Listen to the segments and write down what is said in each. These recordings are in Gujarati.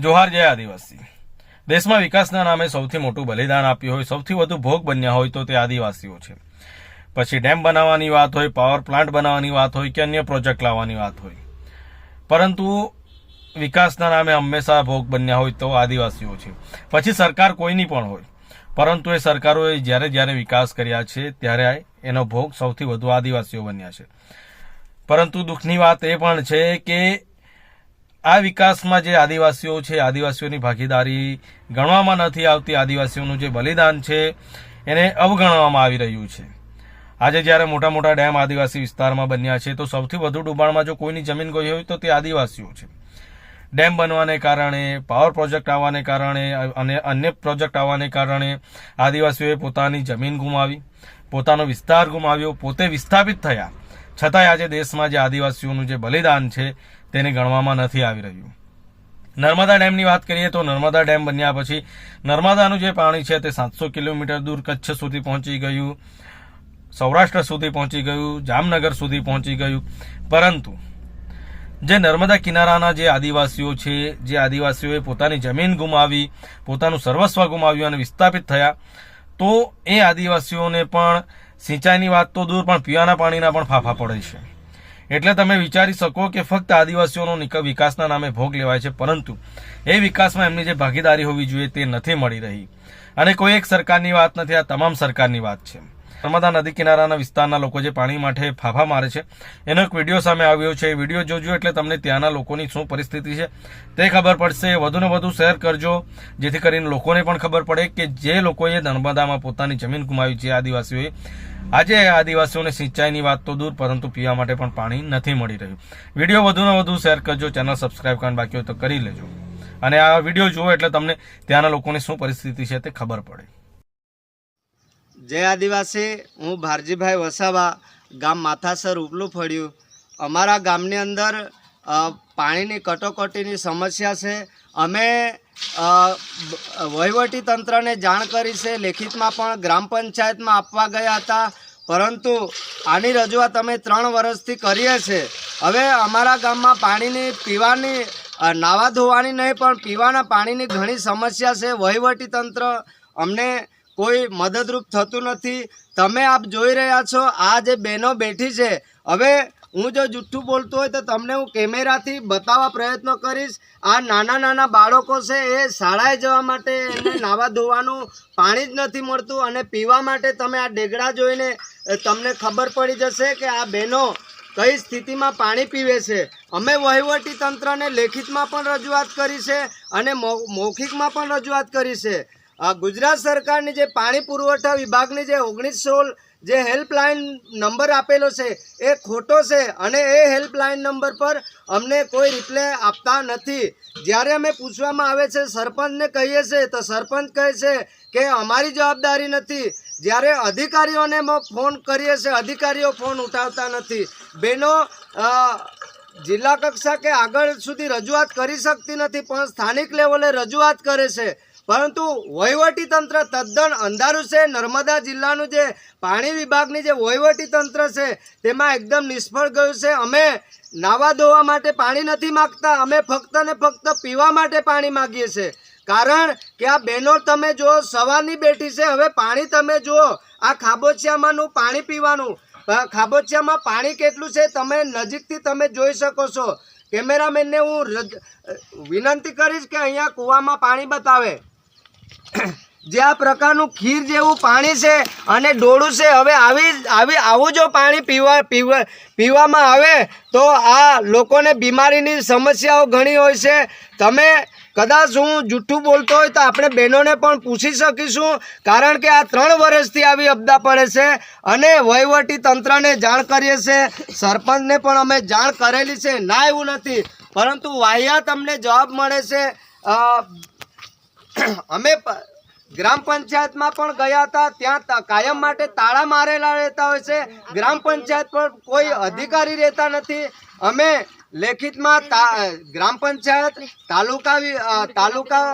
જોહાર જય આદિવાસી. દેશમાં વિકાસના નામે સૌથી મોટું બલિદાન આપ્યું હોય, સૌથી વધુ ભોગ બન્યા હોય તો તે આદિવાસીઓ છે. પછી ડેમ બનાવવાની વાત હોય, પાવર પ્લાન્ટ બનાવવાની વાત હોય કે અન્ય પ્રોજેક્ટ લાવવાની વાત હોય. પરંતુ વિકાસના નામે હંમેશા ભોગ બન્યા હોય તો આદિવાસીઓ છે. પછી સરકાર કોઈની પણ હોય. પરંતુ એ સરકારોએ જ્યારે જ્યારે વિકાસ કર્યા છે, ત્યારે એનો ભોગ સૌથી વધુ આદિવાસીઓ બન્યા છે. પરંતુ દુઃખની વાત એ પણ છે કે આ વિકાસમાં જે આદિવાસીઓ છે, આદિવાસીઓની ભાગીદારી ગણવામાં નથી આવતી, આદિવાસીઓનું જે બલિદાન છે, એને અવગણવામાં આવી રહ્યું છે. આજે જ્યારે મોટા મોટા ડેમ આદિવાસી વિસ્તારમાં બન્યા છે, તો સૌથી વધુ ડુબાણમાં જો કોઈની જમીન ગઈ હોય તો તે આદિવાસીઓ છે. ડેમ બનવાને કારણે, પાવર પ્રોજેક્ટ આવવાને કારણે, અને અન્ય પ્રોજેક્ટ આવવાને કારણે આદિવાસીઓએ પોતાની જમીન ગુમાવી, પોતાનો વિસ્તાર ગુમાવ્યો, પોતે વિસ્થાપિત થયા. છતાંય આજે દેશમાં જે આદિવાસીઓનું જે બલિદાન છે તેને ગણવામાં નથી આવી રહ્યું. નર્મદા ડેમની વાત કરીએ તો નર્મદા ડેમ બન્યા પછી નર્મદાનું જે પાણી છે તે સાતસો કિલોમીટર દૂર કચ્છ સુધી પહોંચી ગયું, સૌરાષ્ટ્ર સુધી પહોંચી ગયું, જામનગર સુધી પહોંચી ગયું. પરંતુ જે નર્મદા કિનારાના જે આદિવાસીઓ છે, જે આદિવાસીઓએ પોતાની જમીન ગુમાવી, પોતાનું સર્વસ્વ ગુમાવ્યું અને વિસ્થાપિત થયા, તો એ આદિવાસીઓને પણ સિંચાઈની વાત તો દૂર, પણ પીવાના પાણીના પણ ફાફા પડે છે. એટલે તમે વિચારી શકો કે ફક્ત આદિવાસીઓનો વિકાસના નામે ભોગ લેવાય છે, પરંતુ એ વિકાસમાં એમની જે ભાગીદારી હોવી જોઈએ તે નથી મળી રહી. અને કોઈ એક સરકારની વાત નથી, આ તમામ સરકારની વાત છે. નર્મદા નદી કિનારાના વિસ્તારના લોકો જે પાણી માટે ફાફા મારે છે, એનો એક વીડિયો સામે આવ્યો છે. એ વીડિયો જોજો એટલે તમને ત્યાંના લોકોની શું પરિસ્થિતિ છે તે ખબર પડશે. વધુને વધુ શેર કરજો, જેથી કરીને લોકોને પણ ખબર પડે કે જે લોકોએ નર્મદામાં પોતાની જમીન ગુમાવી છે, આદિવાસીઓએ. આજે આદિવાસીઓને સિંચાઈની વાત તો દૂર, પરંતુ પીવા માટે પણ પાણી નથી મળી રહ્યું. વીડિયો વધુને વધુ શેર કરજો, ચેનલ સબસ્ક્રાઇબ કરવાનું બાકી હોય તો કરી લેજો. અને આ વીડિયો જુઓ એટલે તમને ત્યાંના લોકોની શું પરિસ્થિતિ છે તે ખબર પડે. જય આદિવાસી, હું ભારજીભાઈ વસાવા, ગામ માથાસર ઉપલું ફળ્યું. અમારા ગામની અંદર પાણીની કટોકટીની સમસ્યા છે. અમે વહીવટીતંત્રને વહીવટી તંત્રને જાણ કરી છે. લેખિતમાં પણ ગ્રામ પંચાયતમાં આપવા ગયા હતા. પરંતુ આની રજૂઆત અમે ત્રણ વર્ષથી કરીએ છીએ. હવે અમારા ગામમાં પાણીની, પીવાની નાવા ધોવાની નહીં, પણ પીવાના પાણીની ઘણી સમસ્યા છે. વહીવટી તંત્ર અમને કોઈ મદદરૂપ થતું નથી. તમે આપ જોઈ રહ્યા છો, આ જે બહેનો બેઠી છે. હવે હું જો જુઠ્ઠું બોલતો હોય તો તમને હું કેમેરાથી બતાવવા પ્રયત્ન કરીશ. આ નાના નાના બાળકો છે, એ શાળાએ જવા માટે એને નાવા ધોવાનું પાણી જ નથી મળતું અને પીવા માટે તમે આ ડેગડા જોઈને તમને ખબર પડી જશે કે આ બહેનો કઈ સ્થિતિમાં પાણી પીવે છે. અમે વહીવટી તંત્રને લેખિતમાં પણ રજૂઆત કરી છે અને મૌખિકમાં પણ રજૂઆત કરી છે. ગુજરાત સરકારની જે પાણી પુરવઠા વિભાગની જે ઓગણીસ જે હેલ્પલાઇન નંબર આપેલો છે, એ ખોટો છે અને એ હેલ્પલાઇન નંબર પર અમને કોઈ રિપ્લે આપતા નથી. જ્યારે અમે પૂછવામાં આવે છે, સરપંચને કહીએ છીએ તો સરપંચ કહે છે કે અમારી જવાબદારી નથી. જ્યારે અધિકારીઓને ફોન કરીએ છીએ અધિકારીઓ ફોન ઉઠાવતા નથી. બેનો જિલ્લા કક્ષા કે આગળ સુધી રજૂઆત કરી શકતી નથી, પણ સ્થાનિક લેવલે રજૂઆત કરે છે. પરંતુ વહીવટી તંત્ર તદ્દન અંધારું છે. નર્મદા જિલ્લાનું જે પાણી વિભાગની જે વહીવટી તંત્ર છે, તેમાં એકદમ નિષ્ફળ ગયું છે. અમે નાવા ધોવા માટે પાણી નથી માગતા, અમે ફક્ત ને ફક્ત પીવા માટે પાણી માગીએ છીએ. કારણ કે આ બહેનો તમે જુઓ, સવારની બેઠી છે. હવે પાણી તમે જુઓ, આ ખાબોચિયામાંનું પાણી પીવાનું. ખાબોચિયામાં પાણી કેટલું છે, તમે નજીકથી તમે જોઈ શકો છો. કેમેરામેનને હું વિનંતી કરીશ કે અહીંયા કૂવામાં પાણી બતાવે. જે આ પ્રકારનું ખીર જેવું પાણી છે અને ડોળું છે, હવે આવી આવી આવું જો પાણી પીવા પીવા પીવામાં આવે તો આ લોકોને બીમારીની સમસ્યાઓ ઘણી હોય છે. તમે કદાચ હું જૂઠું બોલતો હોય તો આપણે બહેનોને પણ પૂછી શકીશું, કારણ કે આ ત્રણ વર્ષથી આવી અબદા પડે છે અને વહીવટી તંત્રને જાણ કરીએ છીએ સરપંચને પણ અમે જાણ કરેલી છે, ના એવું નથી. પરંતુ વાહિયાત અમને જવાબ મળે છે. અમે ગ્રામ પંચાયતમાં પણ ગયા હતા. ત્યાં કાયમ માટે તાળા મારેલા રહેતા હોય છે. ગ્રામ પંચાયત પર કોઈ અધિકારી રહેતા નથી. અમે લેખિતમાં ગ્રામ પંચાયત, તાલુકા તાલુકા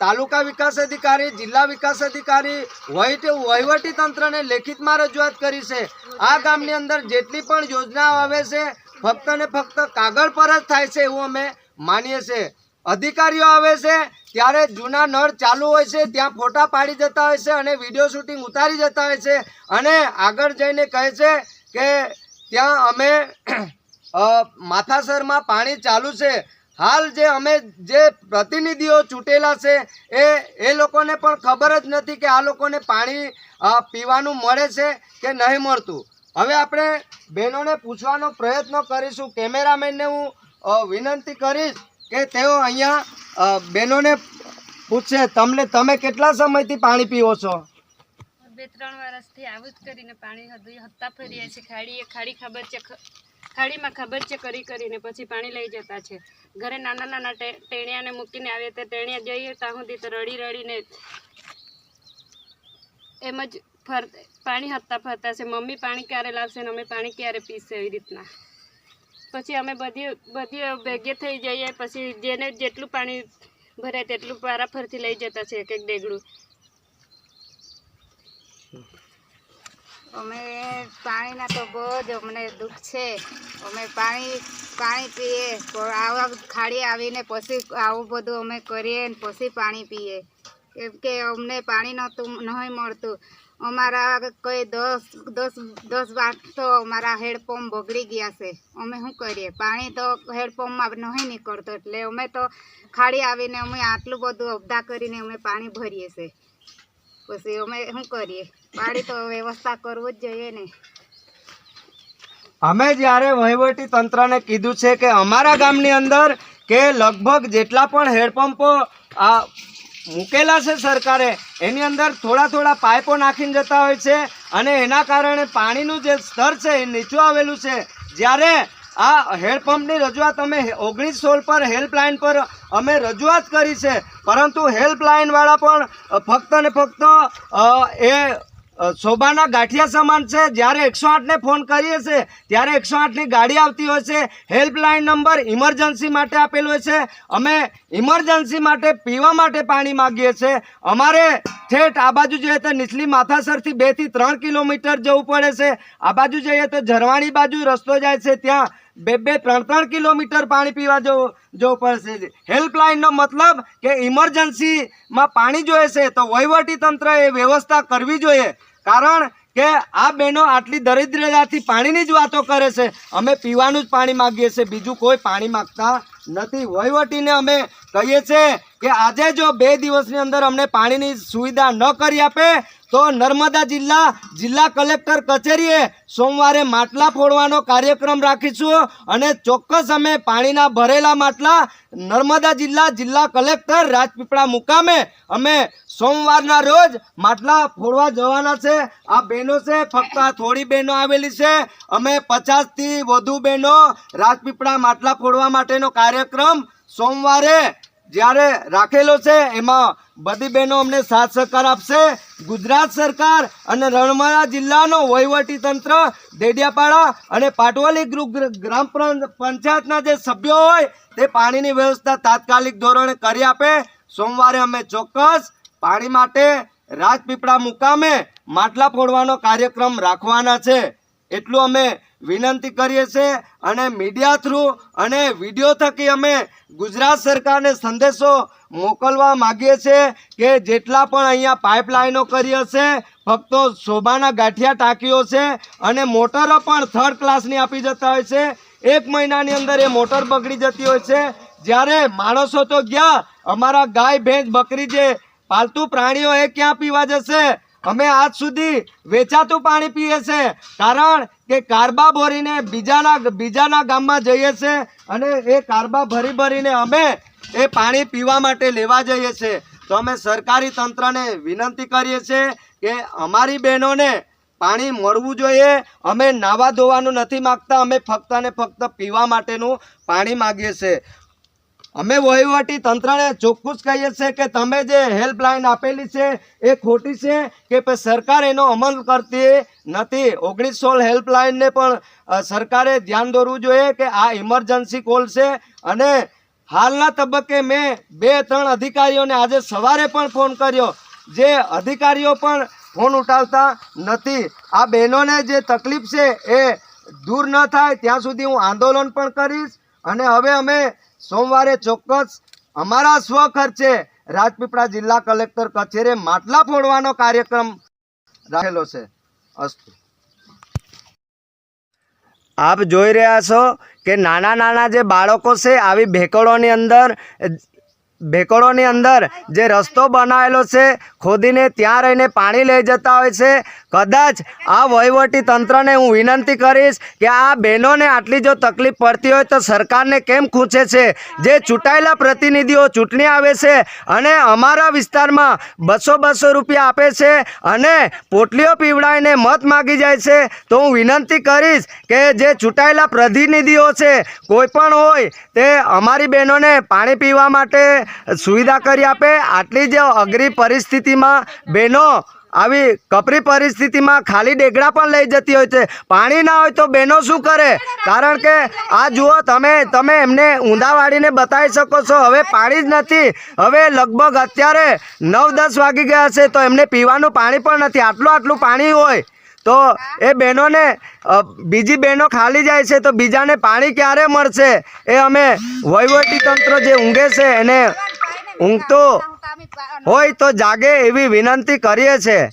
તાલુકા વિકાસ અધિકારી, જિલ્લા વિકાસ અધિકારી વહીવટી તંત્રને લેખિતમાં રજૂઆત કરી છે. આ ગામની અંદર જેટલી પણ યોજનાઓ આવે છે, ફક્ત ને ફક્ત કાગળ પર જ થાય છે એવું અમે માનીએ છીએ. અધિકારીઓ આવે છે, ત્યારે જૂના નળ ચાલુ હોય છે, ત્યાં ફોટા પાડી જતા હોય છે અને વીડિયો શૂટિંગ ઉતારી જતા હોય છે. અને આગળ જઈને કહે છે કે ત્યાં અમે માથાસરમાં પાણી ચાલુ છે. હાલ જે અમે જે પ્રતિનિધિઓ ચૂંટેલા છે, એ એ લોકોને પણ ખબર જ નથી કે આ લોકોને પાણી પીવાનું મળે છે કે નહીં મળતું. હવે આપણે બહેનોને પૂછવાનો પ્રયત્ન કરીશું. કેમેરામેનને હું વિનંતી કરીશ કે તેઓ અહીંયા બહેનોને પૂછશે તમને, તમે કેટલા સમયથી પાણી પીવો છો? બે ત્રણ વર્ષથી આવું જ કરીને પાણી હત્તા ફરીએ છીએ. ખાડીએ, ખાડી ખબર છે ખાડીમાં ખબર છે કરી કરીને પછી પાણી લઈ જતા છે. ઘરે નાના નાના ટેણિયાને મૂકીને આવીએ તે ટેણિયા જઈએ ત્યાં સુધી તો રડી, રડીને એમ જ ફર, પાણી હતા ફરતા છે. મમ્મી, પાણી ક્યારે લાવશે ને અમે પાણી ક્યારે પીશે? એવી રીતના. પછી અમે બધી બધી ભેગે થઈ જઈએ, પછી જેને જેટલું પાણી ભરાય તેટલું પારાફરથી લઈ જતા છે એક એક ડેગડું. અમે પાણીના તો બહુ જ અમને દુઃખ છે. અમે પાણી પાણી પીએ આવા ખાડી આવીને પછી આવું બધું અમે કરીએ ને પછી પાણી પીએ. કેમ કે અમને પાણી નહોતું નહીં મળતું. અમારા કોઈ દસ દસ દસ વાર તો અમારા હેડપંપ બગડી ગયા છે. અમે શું કરીએ? પાણી તો હેડપંપમાં નહીં નીકળતો એટલે અમે તો ખાડી આવીને અમે આટલું બધું અબધા કરીને અમે પાણી ભરીએ છીએ પછી અમે શું કરીએ? પાણી તો વ્યવસ્થા કરવું જ જોઈએ ને. અમે જ્યારે વહીવટી તંત્રને કીધું છે કે અમારા ગામની અંદર કે લગભગ જેટલા પણ હેડપંપો આ મૂકેલા છે સરકારે. એની અંદર થોડા થોડા પાઇપો નાખીને જતા હોય છે અને એના કારણે પાણીનું જે સ્તર છે એ નીચું આવેલું છે. જ્યારે આ હેડપંપની રજૂઆત અમે ઓગણીસ સોળ પર હેલ્પલાઇન પર અમે રજૂઆત કરી છે. પરંતુ હેલ્પલાઇનવાળા પણ ફક્ત ને ફક્ત એ શોભાના ગાંઠિયા સમાન છે. જ્યારે એકસો આઠને ફોન કરીએ છીએ ત્યારે એકસો આઠની ગાડી આવતી હોય છે. હેલ્પલાઇન નંબર ઇમરજન્સી માટે આપેલો હોય છે. અમે ઇમરજન્સી માટે પીવા માટે પાણી માગીએ છીએ અમારે ઠેઠ આ બાજુ જોઈએ તો નીચલી માથાસરથી બેથી ત્રણ કિલોમીટર જવું પડે છે. આ બાજુ જઈએ તો ઝરવાણી બાજુ રસ્તો જાય છે. ત્યાં બે બે, ત્રણ ત્રણ કિલોમીટર પાણી પીવા જવું જવું પડશે. હેલ્પલાઇનનો મતલબ કે ઇમરજન્સીમાં પાણી જોઈએ છે તો વહીવટી તંત્રએ વ્યવસ્થા કરવી જોઈએ. કારણ કે આ બહેનો આટલી દરિદ્રતાથી પાણીની જ વાતો કરે છે. અમે પીવાનું જ પાણી માગીએ છીએ. બીજું કોઈ પાણી માગતા નથી, વહીવટીને અમે કહીએ છીએ કે આજે જો બે દિવસની અંદર અમને પાણીની સુવિધા ન કરી આપે, તો નર્મદા જિલ્લા જિલ્લા કલેક્ટર કચેરીએ સોમવારે માટલા ફોડવાનો કાર્યક્રમ રાખીશું અને ચોક્કસ અમે પાણીના ભરેલા માટલા નર્મદા જિલ્લા જિલ્લા કલેક્ટર રાજપીપળા મુકામે અમે સોમવારના રોજ માટલા ફોડવા જવાના છે. આ બહેનો છે, ફક્ત આ થોડી બહેનો આવેલી છે. અમે પચાસથી વધુ બહેનો રાજપીપળા માટલા ફોડવા માટેનો કાર્યક્રમ સોમવારે જ્યારે રાખેલો છે, એમાં બધી બહેનો અમને સાથ સહકાર આપશે. ગુજરાત સરકાર અને રણમાળા જિલ્લાનો વહીવટી તંત્ર દેડિયાપાડા અને પાટવાલી ગ્રામ પંચાયતના જે સભ્યો હોય, તે પાણીની વ્યવસ્થા તાત્કાલિક ધોરણે કરી આપે. સોમવારે અમે ચોક્કસ પાણી માટે રાજપીપળા મુકામે માટલા ફોડવાનો કાર્યક્રમ રાખવાના છે. એટલું અમે વિનંતી કરીએ છીએ અને મીડિયા થ્રુ અને વીડિયો થકી અમે ગુજરાત સરકારને સંદેશો મોકલવા માગીએ છીએ કે જેટલા પણ અહીંયા પાઇપલાઇનો કરી હશે ફક્ત શોભાના ગાંઠિયા ટાંકીઓ છે અને મોટરો પણ થર્ડ ક્લાસની આપી જતા હોય છે. એક મહિનાની અંદર એ મોટર બગડી જતી હોય છે. જ્યારે માણસો તો ગયા, અમારા ગાય, ભેંસ, બકરી જે પાલતુ પ્રાણીઓ એ ક્યાં પીવા જશે? અમે આજ સુધી વેચાતું પાણી પીએ છે, કારણ કે કારબા ભરીને બીજાના બીજાના ગામમાં જઈએ છે અને એ કારબા ભરી ભરીને અમે એ પાણી પીવા માટે લેવા જઈએ છે. તો અમે સરકારી તંત્રને વિનંતી કરીએ છીએ કે અમારી બહેનોને પાણી મળવું જોઈએ. અમે નાવા ધોવાનું નથી માગતા, અમે ફક્ત ને ફક્ત પીવા માટેનું પાણી માગીએ છીએ. અમે વહીવટી તંત્રને ચોખ્ખું કહીએ છીએ કે તમે જે હેલ્પલાઇન આપેલી છે એ ખોટી છે કે પછી સરકાર એનો અમલ કરતી નથી. ઓગણીસ સોળ હેલ્પલાઇનને પણ સરકારે ધ્યાન દોરવું જોઈએ કે આ ઇમરજન્સી કોલ છે અને હાલના તબક્કે મેં બે ત્રણ અધિકારીઓને આજે સવારે પણ ફોન કર્યો. જે અધિકારીઓ પણ ફોન ઉઠાવતા નથી. આ બહેનોને જે તકલીફ છે એ દૂર ન થાય, ત્યાં સુધી હું આંદોલન પણ કરીશ. અને હવે અમે સોમવારે ચોક્કસ અમારા સ્વખર્ચે રાજપીપળા જિલ્લા કલેક્ટર કચેરી માટલા ફોડવાનો કાર્યક્રમ રાખેલો છે. અસ્તુ. આપ જોઈ રહ્યા છો કે નાના નાના જે બાળકો છે, આવી ભેકડોની અંદર ભેકડોની અંદર જે રસ્તો બનાવેલો છે, ખોદીને ત્યાં રહીને પાણી લઈ જતા હોય છે. કદાચ આ વહીવટી તંત્રને હું વિનંતી કરીશ કે આ બહેનોને આટલી જો તકલીફ પડતી હોય તો સરકારને કેમ ખૂંચે છે? જે ચૂંટાયેલા પ્રતિનિધિઓ ચૂંટણી આવે છે અને અમારા વિસ્તારમાં બસો બસો રૂપિયા આપે છે અને પોટલીઓ પીવડાવીને મત માગી જાય છે, તો હું વિનંતી કરીશ કે જે ચૂંટાયેલા પ્રતિનિધિઓ છે, કોઈ પણ હોય તે અમારી બહેનોને પાણી પીવા માટે સુવિધા કરી આપે આટલી જ અઘરી પરિસ્થિતિમાં બહેનો આવી કપરી પરિસ્થિતિમાં ખાલી ડેગડા પણ લઈ જતી હોય છે. પાણી ના હોય તો બહેનો શું કરે? કારણ કે આ જુઓ તમે તમે એમને ઊંધા વાળીને બતાવી શકો છો. હવે પાણી જ નથી. હવે લગભગ અત્યારે નવ દસ વાગી ગયા છે તો એમને પીવાનું પાણી પણ નથી. આટલું આટલું પાણી હોય તો એ બહેનોને બીજી બહેનો ખાલી જાય છે તો બીજાને પાણી ક્યારે મળશે? એ અમે વહીવટી તંત્ર જે ઊંઘે છે એને ઊંઘતો હોય તો જાગે એવી વિનંતી કરીએ છીએ.